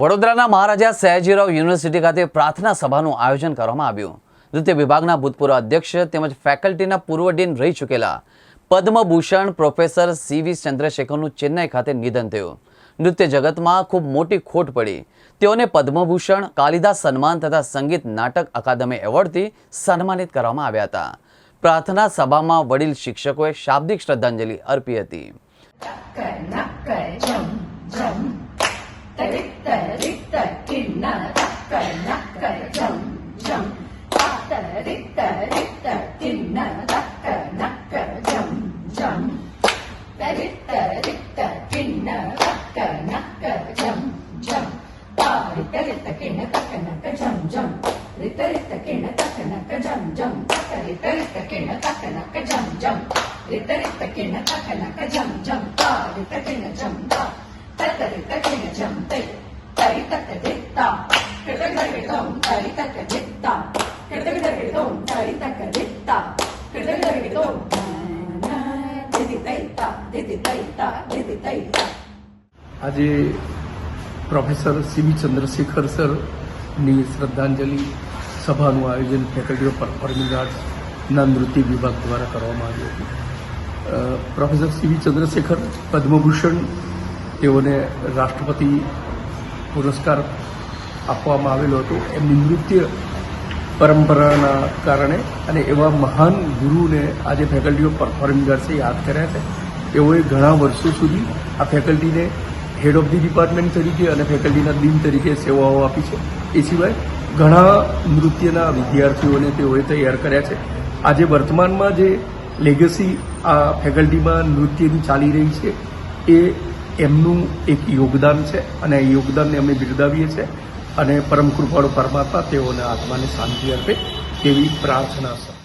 વડોદરાના મહારાજા સયાજીરાવ યુનિવર્સિટી ખાતે પ્રાર્થના સભાનું આયોજન કરવામાં આવ્યું. નૃત્ય વિભાગના ભૂતપૂર્વ અધ્યક્ષ તેમજ ફેકલ્ટીના પૂર્વ ડીન રહી ચૂકેલા. પદ્મભૂષણ પ્રોફેસર સી વી ચંદ્રશેખરનું ચેન્નઈ ખાતે નિધન થયું. નૃત્ય જગતમાં ખૂબ મોટી ખોટ પડી. તેઓને પદ્મભૂષણ, કાલિદાસ સન્માન તથા સંગીત નાટક અકાદમી એવોર્ડથી સન્માનિત કરવામાં આવ્યા હતા. પ્રાર્થના સભામાં વડીલ શિક્ષકોએ શાબ્દિક શ્રદ્ધાંજલિ અર્પી હતી. 对。đít tờ đít tờ kim nở tắc cờ nắc cờ chậm chậm tờ đít tờ đít tờ kim nở tắc cờ nắc cờ chậm chậm tờ đít tờ đít tờ kim nở tắc cờ nắc cờ chậm chậm đít tờ đít tờ kim nở tắc cờ nắc cờ chậm chậm tờ đít tờ đít tờ kim nở tắc cờ nắc cờ chậm chậm đít tờ đít tờ kim nở tắc cờ nắc cờ chậm chấm tờ đít tờ kim nở chấm tờ tờ đít tờ kim nở chấm tê tẩy tờ đít tờ đít tờ cái cái cái cái tổng tẩy tờ આજે professor સીવી ચંદ્રશેખર સરની શ્રદ્ધાંજલિ સભાનું આયોજન faculty of performing આર્ટ્સના નૃત્ય વિભાગ દ્વારા કરવામાં આવ્યું હતું. પ્રોફેસર સીવી ચંદ્રશેખર પદ્મભૂષણ તેઓને રાષ્ટ્રપતિ પુરસ્કાર આપવામાં આવેલો હતો. એમની નૃત્ય પરંપરાના કારણે અને એવા મહાન ગુરુને આજે ફેકલ્ટી ઓફ પરફોર્મિંગ આર્ટ્સે યાદ કર્યા છે. તેઓએ ઘણા વર્ષો સુધી આ ફેકલ્ટીને હેડ ઓફ ધી ડિપાર્ટમેન્ટ તરીકે અને ફેકલ્ટીના ડીન તરીકે સેવાઓ આપી છે. એ સિવાય ઘણા નૃત્યના વિદ્યાર્થીઓને તેઓએ તૈયાર કર્યા છે. આજે વર્તમાનમાં જે લેગસી આ ફેકલ્ટીમાં નૃત્યની ચાલી રહી છે, એ એમનું એક યોગદાન છે અને એ યોગદાનને અમે બિરદાવીએ છીએ અને પરમ કૃપાળુ પરમાત્મા તેઓના આત્માને શાંતિ આપે તેવી પ્રાર્થના છે.